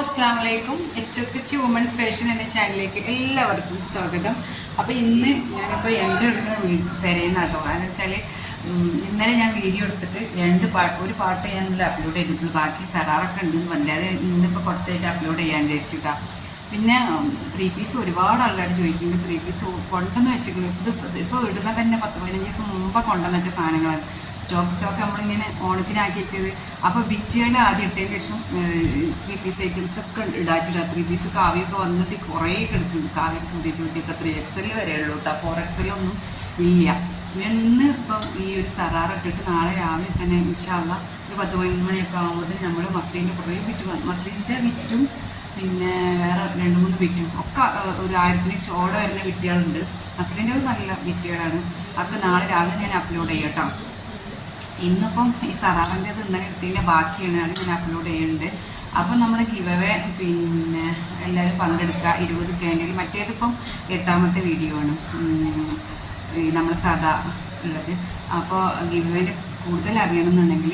അസ്സാം വലൈക്കും H S H women's fashion എന്ന ചാനലിലേക്ക് എല്ലാവർക്കും സ്വാഗതം. അപ്പോൾ ഇന്ന് ഞാനിപ്പോൾ എന്റെ എടുക്കുന്ന പെരയുന്ന കേട്ടോ കാരണം വെച്ചാൽ ഇന്നലെ ഞാൻ വീഡിയോ എടുത്തിട്ട് രണ്ട് പാട്ട് ഒരു പാട്ട് ഞാൻ അപ്ലോഡ് ചെയ്തിട്ടുള്ളൂ ബാക്കി സറാറൊക്കെ ഉണ്ടെന്ന് പറഞ്ഞത് ഇന്നിപ്പോൾ കുറച്ചായിട്ട് അപ്ലോഡ് ചെയ്യാൻ വിചാരിച്ചിട്ടാ. പിന്നെ ത്രീ പീസ് ഒരുപാട് ആൾക്കാർ ചോദിക്കുന്നുണ്ട് ത്രീ പീസ് കൊണ്ടുവന്ന് വെച്ചിരിക്കുന്നു. ഇത് ഇപ്പോൾ ഇടുന്ന തന്നെ പത്ത് പതിനഞ്ച് ദിവസം മുമ്പ് കൊണ്ടുവന്ന വെച്ച സാധനങ്ങളാണ്. സ്റ്റോക്ക് സ്റ്റോക്ക് നമ്മളിങ്ങനെ ഓണത്തിനാക്കി വെച്ചത്. അപ്പോൾ വിറ്റുകൾ ആദ്യം ഇട്ടതിന് ശേഷം ത്രീ പീസ് ഐറ്റംസ് ഒക്കെ ഇടാച്ചിട്ടാണ് ത്രീ പീസ് കാവ്യൊക്കെ വന്നിട്ട് കുറേ കിടക്കുന്നുണ്ട് കാവ്യ സൂര്യ ചോദ്യമൊക്കെ ത്രീ എക്സൽ വരെ ഉള്ളൂ കേട്ടോ ഫോർ എക്സലൊന്നും ഇല്ല. ഇന്ന് ഇപ്പം ഈ ഒരു സറാർ ഇട്ടിട്ട് നാളെ രാവിലെ തന്നെ ഇൻഷാല്ല ഒരു പത്ത് പതിനൊന്ന് മണിയൊക്കെ ആകുമ്പോൾ നമ്മൾ മസ്ലിന്റെ കുറേ വിറ്റ് മസ്ലിന്റെ വിറ്റും പിന്നെ വേറെ രണ്ട് മൂന്ന് വിറ്റും. ഒക്കെ ഒരു ആയിരത്തിന് ചോട വരുന്ന വിറ്റുകളുണ്ട്. ഹസ്ബൻഡ് ഒരു നല്ല വിറ്റുകളാണ്. അതൊക്കെ നാളെ രാവിലെ ഞാൻ അപ്ലോഡ് ചെയ്യാം കേട്ടോ ഇന്നിപ്പം ഈ സറാറിന്റെ ഇന്നലെ എടുത്തതിന്റെ ബാക്കിയാണ്. അത് ഞാൻ അപ്ലോഡ് ചെയ്യുന്നുണ്ട്. അപ്പം നമ്മൾ ഗിവവേ പിന്നെ എല്ലാവരും പങ്കെടുക്കുക. ഇരുപത് ക്യാൻഡിൽ മറ്റേതിപ്പം എട്ടാമത്തെ വീഡിയോ ആണ്. നമ്മൾ സാധാ ഉള്ളത്. അപ്പോൾ ഗിവവേന്റെ കൂടുതൽ അറിയണമെന്നുണ്ടെങ്കിൽ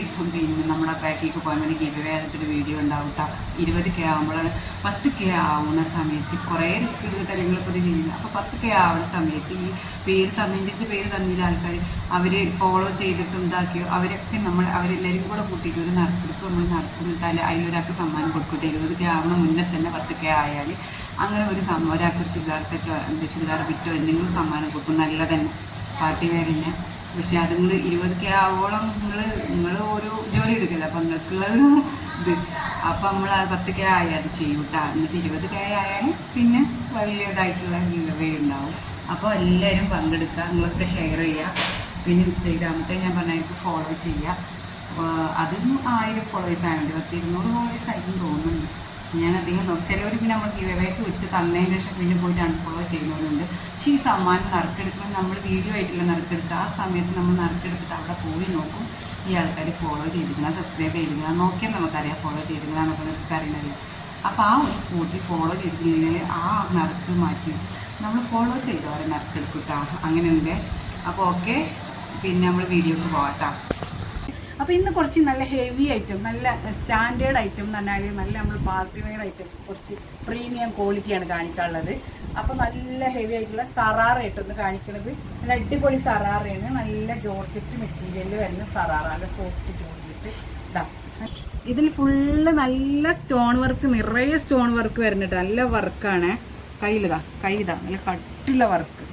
നമ്മുടെ പാക്കിലേക്ക് പോയാൽ മതി അവേ ആയിട്ടൊരു വീഡിയോ ഉണ്ടാവും കേട്ടോ ഇരുപത് കെ ആകുമ്പോഴാണ് പത്ത് കെ ആവുന്ന സമയത്ത് കുറേ റിസ്ക് തരങ്ങൾ പുതിയ ചെയ്യുന്നത് അപ്പോൾ പത്ത് കെ ആവുന്ന സമയത്ത് ഈ പേര് തന്നതിന്റെ പേര് തന്നില്ല ആൾക്കാർ അവർ ഫോളോ ചെയ്തിട്ടും ഇതാക്കിയോ അവരൊക്കെ നമ്മൾ അവരെല്ലാവരും കൂടെ കൂട്ടിയിട്ട് ഒരു നറുക്കെടുപ്പ് നമ്മൾ നടത്തുന്നിട്ടാൽ അതിലൊരാൾക്ക് സമ്മാനം കൊടുക്കട്ടെ ഇരുപത് കെ ആവുന്ന മുന്നേ തന്നെ പത്ത് കെ ആയാൽ അങ്ങനെ ഒരു സമ്മാനം ഒരാൾക്ക് ഒരു ചുരിദാർ സെറ്റോ ചുരിദാർ ബിറ്റോ എന്തെങ്കിലും സമ്മാനം കൊടുക്കും. നല്ല തന്നെ പാർട്ടി വെയറിന് പക്ഷെ അത് നിങ്ങൾ ഇരുപത് കെ ആവോളം നിങ്ങൾ നിങ്ങൾ ഒരു ജോലി എടുക്കില്ല? അപ്പം നിങ്ങൾക്കുള്ളത് ഇത്. അപ്പം നമ്മൾ ആ പത്ത് കെ ആയി അത് ചെയ്യും കേട്ടോ എന്നിട്ട് ഇരുപത് കെ ആയാൽ പിന്നെ വലിയതായിട്ടുള്ള ഗിവേ ഉണ്ടാവും. അപ്പോൾ എല്ലാവരും പങ്കെടുക്കുക നിങ്ങളൊക്കെ ഷെയർ ചെയ്യുക. പിന്നെ ഇൻസ്റ്റഗ്രാമത്തെ ഞാൻ പറഞ്ഞ ഫോളോ ചെയ്യുക. അതിന് ആയിരം ഫോളോവേഴ്സ് ആയതുകൊണ്ട് പത്ത് ഇരുന്നൂറ് ഫോളോവേഴ്സ് ആയിട്ടും തോന്നുന്നുണ്ട്. ഞാൻ അധികം ചിലവർ പിന്നെ നമ്മൾ ഗിവേക്ക് വിട്ട് തന്നതിന് ശേഷം പിന്നെ പോയിട്ട് അൺഫോളോ ചെയ്യുന്നവരുണ്ട്. പക്ഷേ ഈ സമ്മാനം നറുക്കെടുക്കുമ്പോൾ നമ്മൾ വീഡിയോ ആയിട്ടുള്ള നറുക്കെടുക്കുക. ആ സമയത്ത് നമ്മൾ നറുക്കെടുത്തിട്ട് അവിടെ പോയി നോക്കും ഈ ആൾക്കാർ ഫോളോ ചെയ്തിരിക്കണം സബ്സ്ക്രൈബ് ചെയ്തിരിക്കണം നോക്കിയാൽ നമുക്കറിയാം ഫോളോ ചെയ്തിരിക്കണം എന്നൊക്കെ നമുക്ക് അപ്പോൾ ആ ഒരു സ്പോട്ടിൽ ഫോളോ ചെയ്തിട്ടില്ലെങ്കിൽ ആ നറുക്ക് മാറ്റി. നമ്മൾ ഫോളോ ചെയ്തവരെ നറുക്കെടുക്കുക അങ്ങനെയുണ്ട്. അപ്പോൾ ഓക്കെ പിന്നെ നമ്മൾ വീഡിയോക്ക് പോകട്ടോ അപ്പോൾ ഇന്ന് കുറച്ച് നല്ല ഹെവി ഐറ്റം നല്ല സ്റ്റാൻഡേർഡ് ഐറ്റം എന്ന് പറഞ്ഞാൽ നല്ല നമ്മൾ പാർട്ടി വെയർ ഐറ്റംസ് കുറച്ച് പ്രീമിയം ക്വാളിറ്റിയാണ് കാണിക്കാനുള്ളത്. അപ്പോൾ നല്ല ഹെവി ആയിട്ടുള്ള സറാറ ഇട്ടൊന്ന് കാണിക്കുന്നത്. നല്ല അടിപൊളി സറാറയാണ് നല്ല ജോർജറ്റ് മെറ്റീരിയലിൽ വരുന്ന സറാറ നല്ല സോഫ്റ്റ് ജോർജറ്റ്. ഇതാ ഇതിൽ ഫുള്ള് നല്ല സ്റ്റോൺ വർക്ക് നിറയെ സ്റ്റോൺ വർക്ക് വരുന്നുണ്ട്. നല്ല വർക്കാണ് കയ്യിലിതാ കൈ ഇതാ നല്ല കട്ടുള്ള വർക്ക്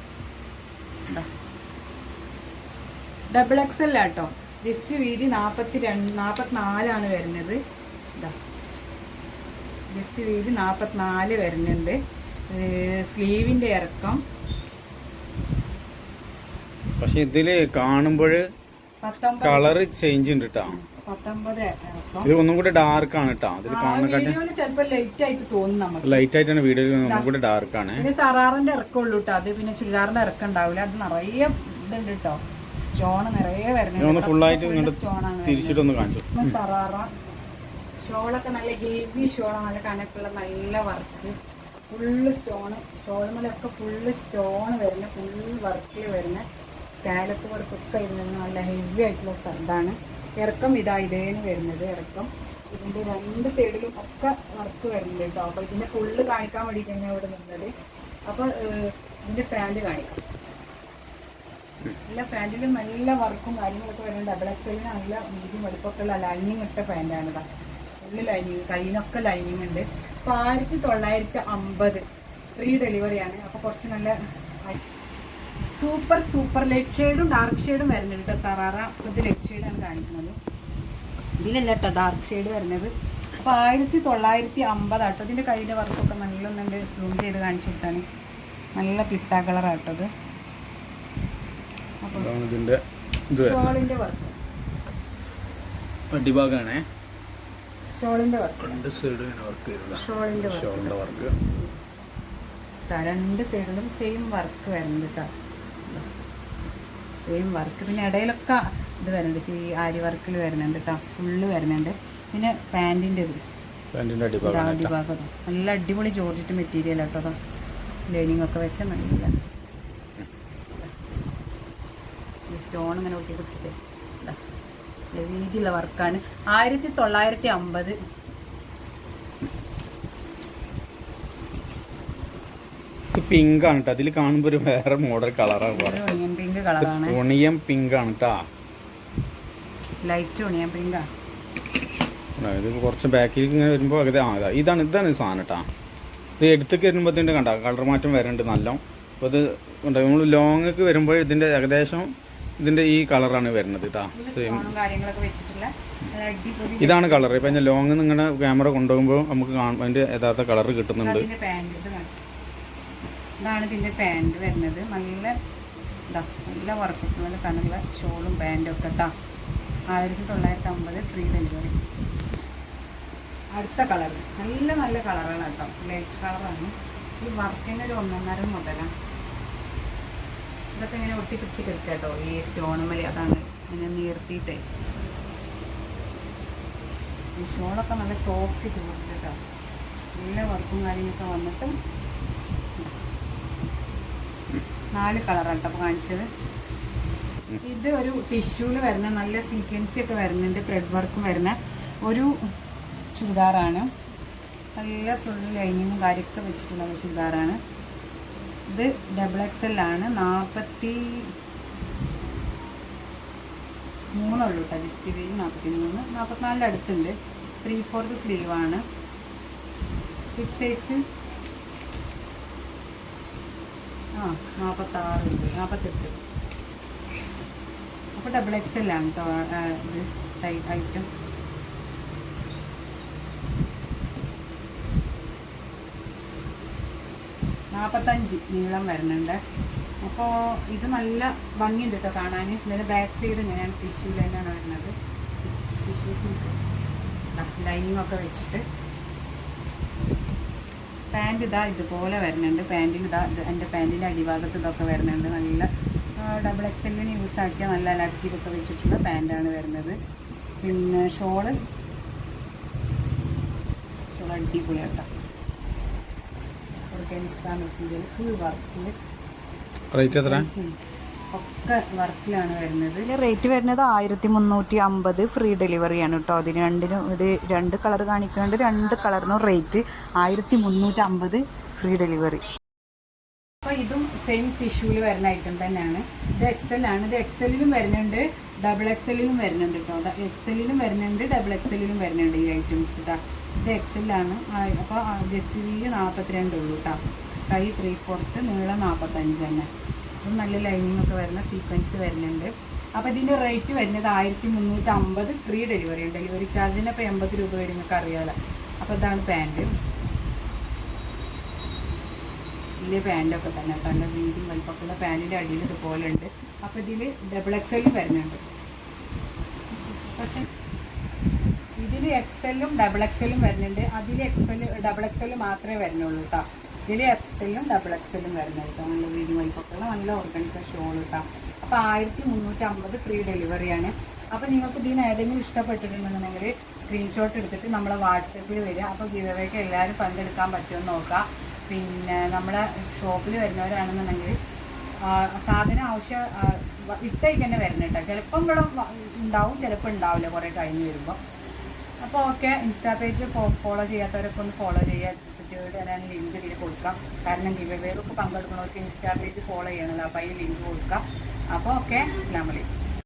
ഡബിൾ എക്സ് എൽ ആട്ടോ ജസ്റ്റ് വീതി നാൽപ്പത്തി രണ്ട് നാൽപ്പത്തിനാലാണ് വരുന്നത്. ഇതാ. ജസ്റ്റ് വീതി നാൽപ്പത്തിനാല് വരുന്നുണ്ട്. സ്ലീവിന്റെ ഇറക്കം. പക്ഷെ ഇതിൽ കാണുമ്പോൾ കളർ ചേഞ്ച് ഉണ്ട് കേട്ടോ ഇത് ഒന്നും കൂടെ ഡാർക്ക് ആണ് കേട്ടോ ഇതിൽ കാണുന്ന ലൈറ്റ് ആയിട്ട് തോന്നുന്നു നമുക്ക്. ലൈറ്റ് ആയിട്ടാണ് വീഡിയോയിൽ ഒന്നും കൂടെ ഡാർക്ക് ആണ്. സറാറിന്റെ ഇറക്കമുള്ളൂ കേട്ടോ അത് പിന്നെ ചുരിദാറിന്റെ ഇറക്കം ഉണ്ടാവില്ല. അത് നിറയെ ഇതുണ്ട് കേട്ടോ സ്റ്റോൺ നിറയെ ഇതൊന്ന് സ്റ്റോണാണ് തിരിച്ചിട്ടൊന്ന് കാണിച്ചു. സറാറ ഷോളൊക്കെ നല്ല ഹെവി ഷോള നല്ല കനക്കുള്ള നല്ല വർക്ക് ഫുള്ള് സ്റ്റോണ് ഷോളുമലൊക്കെ ഫുള്ള് സ്റ്റോൺ വരുന്ന ഫുൾ വർക്കിൽ വരുന്ന സ്കാലപ്പ് വർക്കൊക്കെ വരുന്നത് നല്ല ഹെവി ആയിട്ടുള്ള ഇതാണ് ഇറക്കം ഇതാ ഇതേന് വരുന്നത് ഇറക്കം. ഇതിന്റെ രണ്ട് സൈഡിലും ഒക്കെ വർക്ക് വരുന്നുണ്ട് കേട്ടോ. അപ്പോൾ ഇതിന്റെ ഫുള്ള് കാണിക്കാൻ വേണ്ടിയിട്ടാണ് ഞാൻ ഇവിടെ നിന്നത്. അപ്പോൾ ഇതിന്റെ ഇതിന്റെ ഫാന്റ് കാണിക്കാം. നല്ല ഫാന്റിലും നല്ല വർക്കും കാര്യങ്ങളൊക്കെ വരുന്നുണ്ട്. ഡബിൾ എക്സലിന് നല്ല വീതി വെളുപ്പൊക്കെ ഉള്ള ലൈനിങ് ഇട്ട ഫാന്റാണ് ഇതാ ഫുള്ള് ലൈനിങ് കയ്യിനൊക്കെ ലൈനിങ് ഉണ്ട്. അപ്പോൾ ആയിരത്തി തൊള്ളായിരത്തി അമ്പത് ഫ്രീ ഡെലിവറിയാണ് അപ്പോൾ കുറച്ച് നല്ല സൂപ്പർ സൂപ്പർ ലൈറ്റ് ഷെയ്ഡും ഡാർക്ക് ഷെയ്ഡും വരുന്നുണ്ട് കേട്ടോ സറാറ ഇത് ലൈറ്റ് ഷെയ്ഡാണ് കാണിക്കുന്നത്. ഇതിലല്ല കേട്ടോ ഡാർക്ക് ഷെയ്ഡ് വരുന്നത്. അപ്പോൾ ആയിരത്തി തൊള്ളായിരത്തി അമ്പത് ആട്ടോ ഇതിന്റെ കയ്യിലെ വർക്കൊക്കെ നല്ലൊന്നുണ്ട് സൂം ചെയ്ത് കാണിച്ചു കൊടുത്താണ്. നല്ല പിസ്ത കളറാട്ടത് അപ്പോൾ അതാണ് ഇതിന്റെ ഇത് ഷോളിന്റെ വർക്ക് അടിഭാഗാണേ. ഷോളിന്റെ വർക്ക് രണ്ട് സൈഡ് വർക്ക് ചെയ്തതാ. ഷോളിന്റെ വർക്ക് രണ്ട് സൈഡിലും സെയിം വർക്ക് വരുന്നുണ്ട് കേട്ടോ സെയിം വർക്ക് പിന്നെ ഇടയിലൊക്കെ ഇത് വരുന്നുണ്ട്. ഈ ആരി വർക്കിൽ വരുന്നുണ്ട് കേട്ടോ ഫുള്ള് വരുന്നുണ്ട്. പിന്നെ പാന്റിന്റെ ഇത്. അടിഭാഗം അടിഭാഗം. നല്ല അടിപൊളി ജോർജറ്റ് മെറ്റീരിയൽ കേട്ടോ അതാ ലൈനിങ് ഒക്കെ വെച്ച നല്ല സ്റ്റോൺ ഇങ്ങനെ ഒട്ടി പിടിച്ചിട്ട്. രീതിയിലുള്ള വർക്കാണ്. ആയിരത്തി തൊള്ളായിരത്തി അമ്പത്. പിങ്ക് ആണ് കേട്ടോ അതിൽ കാണുമ്പോൾ ഒരു വേറെ മോഡൽ കളറാണ് പിങ്ക് കളറാണ് ഉണിയം പിങ്ക് ആണ്. കേട്ടോ ലൈറ്റ് ഉണിയം പിങ്ക് ആണ് കുറച്ച് ബാക്കിലേക്ക് ഇങ്ങനെ വരുമ്പോൾ അകത്തെ ആ ഇതാണ് ഇതാണ് സാധനം കേട്ടോ ഇത് എടുത്തൊക്കെ വരുമ്പോൾ കണ്ട കളർ മാറ്റം വരണ്ട് നല്ല. അപ്പോൾ ഇത് നമ്മൾ ലോങ്ങൊക്കെ വരുമ്പോൾ ഇതിന്റെ ഏകദേശം ഇതിന്റെ ഈ കളറാണ് വരുന്നത് ഇതാ സെയിം ഇതാണ് കളർ ഇപ്പം ഞാൻ ലോങ് നിങ്ങളുടെ ക്യാമറ കൊണ്ടുപോകുമ്പോൾ നമുക്ക് അതിന്റെ അതിന്റെ യഥാർത്ഥ കളർ കിട്ടുന്നുണ്ട്. ഇതാണ് ഇതിന്റെ പാന്റ് വരുന്നത്. നല്ല ഇതാ നല്ല വർക്ക് നല്ല കനുള്ള ഷോളും പാന്റും ഒക്കെ കേട്ടോ ആയിരത്തി തൊള്ളായിരത്തി അമ്പത് ഫ്രീ ഡെലിവറി അടുത്ത കളർ നല്ല നല്ല കളറുകളാണ് കേട്ടോ. ലൈറ്റ് കളറാണ്. ഈ വർക്കിന് ഒരു ഒന്നൊന്നര മുതലാണ് ഇതൊക്കെ ഇങ്ങനെ ഒട്ടിപ്പിടിച്ച് കിടക്കുക കേട്ടോ ഈ മലി അതാണ് ഇങ്ങനെ നീർത്തിയിട്ട്. ഈ ഷോളൊക്കെ നല്ല സോഫ്റ്റ് ചോദിച്ചിട്ടോ നല്ല വർക്കും കാര്യങ്ങളൊക്കെ വന്നിട്ട് നാല് കളറാണ് കേട്ടോ കാണിച്ചത്. ഇത് ഒരു ടിഷ്യൂൽ വരുന്ന നല്ല സീക്വൻസി ഒക്കെ വരുന്നുണ്ട് ത്രെഡ് വർക്കും വരുന്ന ഒരു ചുരിദാറാണ്. നല്ല ഫുൾ ലൈനിങ്ങും കാര്യമൊക്കെ വെച്ചിട്ടുള്ള ഒരു ചുരിദാറാണ്. ഇത് ഡബിൾ എക്സ് എൽ ആണ്. നാൽപ്പത്തി മൂന്നുള്ളൂ കേട്ടോ ഡിസ്റ്റിബിയിൽ നാൽപ്പത്തി മൂന്ന് നാൽപ്പത്തിനാലിന്റെ അടുത്തുണ്ട്. ത്രീ ഫോർത്ത് സ്ലീവാണ് ഹിപ്പ് സൈസ് ആ നാൽപ്പത്താറ് ഉണ്ട്. നാൽപ്പത്തെട്ട് അപ്പോൾ ഡബിൾ എക്സ് എൽ ആണ് കേട്ടോ ഇത് ഐറ്റം നാൽപ്പത്തഞ്ച് നീളം വരുന്നുണ്ട്. അപ്പോൾ ഇത് നല്ല ഭംഗിയുണ്ട് കേട്ടോ കാണാൻ. ഇതിന്റെ ബാക്ക് സൈഡ് ഇങ്ങനെയാണ് ടിഷ്യൂ തന്നെയാണ് വരുന്നത്. ടിഷ്യൂസ് ലൈനിങ് ഒക്കെ വെച്ചിട്ട്. പാന്റ് ഇതാ ഇതുപോലെ വരുന്നുണ്ട്. പാന്റിന് ഇതാ എന്റെ പാന്റിന്റെ അടിഭാഗത്ത് ഇതൊക്കെ വരുന്നുണ്ട്. നല്ല ഡബിൾ എക്സെല്ലിന് യൂസ് ആക്കിയ നല്ല ഇലാസ്റ്റിക് ഒക്കെ വെച്ചിട്ടുള്ള പാന്റാണ് വരുന്നത്. പിന്നെ ഷോൾ. ഷോൾ അടിപൊളിയാട്ടോ. ഓർഗൻസാണ് മെറ്റീരിയൽ ഫുൾ വർക്കിൽ റേറ്റ് എത്ര ഒക്കെ വർക്കിലാണ് വരുന്നത്. ഇതിന്റെ റേറ്റ് വരുന്നത് ആയിരത്തി മുന്നൂറ്റി അമ്പത് ഫ്രീ ഡെലിവറിയാണ് കേട്ടോ അതിന് രണ്ടിനും ഇത് രണ്ട് കളർ കാണിക്കുന്നുണ്ട്. രണ്ട് കളറിനും റേറ്റ് ആയിരത്തി മുന്നൂറ്റി അമ്പത് ഫ്രീ ഡെലിവറി സെയിം ടിഷ്യൂവിൽ വരുന്ന ഐറ്റം തന്നെയാണ്. ഇത് എക്സൽ ആണ്. ഇത് എക്സലിലും വരുന്നുണ്ട്. ഡബിൾ എക്സലിലും വരുന്നുണ്ട് കേട്ടോ എക്സലിലും വരുന്നുണ്ട്. ഡബിൾ എക്സലിലും വരുന്നുണ്ട് ഈ ഐറ്റംസ് കേട്ടോ ഇത് എക്സലാണ് അപ്പോൾ ജെസ്സി വി നാൽപ്പത്തിരണ്ട് ഉള്ളൂ കേട്ടോ കൈ ത്രീ ഫോർത്ത് നീളം നാൽപ്പത്തഞ്ച് തന്നെ. അപ്പം നല്ല ലൈനിങ് ഒക്കെ വരുന്ന സീക്വൻസ് വരുന്നുണ്ട്. അപ്പോൾ ഇതിന്റെ റേറ്റ് വരുന്നത് ആയിരത്തി മുന്നൂറ്റമ്പത് ഫ്രീ ഡെലിവറി ഡെലിവറി ചാർജിന് അപ്പോൾ എൺപത് രൂപ വരും നിങ്ങൾക്ക് അറിയാമല്ലോ അപ്പോൾ ഇതാണ് പാന്റ് വലിയ പാന്റൊക്കെ തന്നെ. നല്ല വീതിയും വലിപ്പമുള്ള പാന്റിന്റെ അടിയിൽ ഇതുപോലെ ഉണ്ട്. അപ്പോൾ ഇതിൽ ഡബിൾ എക്സലും വരുന്നുണ്ട്. പക്ഷേ ഇതിൽ എക്സലും ഡബിൾ എക്സലും വരുന്നുണ്ട്. അതിൽ എക്സൽ ഡബിൾ എക്സൽ മാത്രമേ വരുന്നുള്ളൂ കേട്ടോ ഇതിൽ എക്സലും ഡബിൾ എക്സലും വരുന്നുണ്ട് നല്ല വീതി വലിപ്പമുള്ള നല്ല ഓർഗനൈസർ ഷോൾ കേട്ടോ അപ്പോൾ ആയിരത്തി മുന്നൂറ്റി അമ്പത് ഫ്രീ ഡെലിവറിയാണ് അപ്പോൾ നിങ്ങൾക്ക് ഇതിന് ഏതെങ്കിലും ഇഷ്ടപ്പെട്ടിട്ടുണ്ടെന്നുണ്ടെങ്കിൽ സ്ക്രീൻഷോട്ട് എടുത്തിട്ട് നമ്മളെ വാട്സപ്പിൽ വരിക. അപ്പോൾ ഗിവവേക്ക് എല്ലാവരും പങ്കെടുക്കാൻ പറ്റുമെന്ന് നോക്കാം പിന്നെ നമ്മുടെ ഷോപ്പിൽ വരുന്നവരാണെന്നുണ്ടെങ്കിൽ സാധനം ആവശ്യം ഇട്ടേക്ക് തന്നെ വരണം കേട്ടോ ചിലപ്പം ഇവിടെ ഉണ്ടാവും ചിലപ്പോൾ ഉണ്ടാവില്ല കുറേ കഴിഞ്ഞ് വരുമ്പോൾ അപ്പോൾ ഓക്കെ ഇൻസ്റ്റാ പേജ് ഫോളോ ചെയ്യാത്തവരൊക്കെ ഒന്ന് ഫോളോ ചെയ്യുക ചെയ്ത് ഞാൻ ലിങ്ക് ഇതിൽ കൊടുക്കാം. കാരണം ഗിവ് വേക്ക് പങ്കെടുക്കുന്നവർക്ക് ഇൻസ്റ്റാ പേജ് ഫോളോ ചെയ്യണമല്ലോ അപ്പോൾ അതിന് ലിങ്ക് കൊടുക്കാം. അപ്പോൾ ഓക്കെ അസ്സാം വലൈക്കും